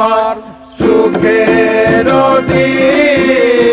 আমার সুখের দিন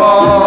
Oh.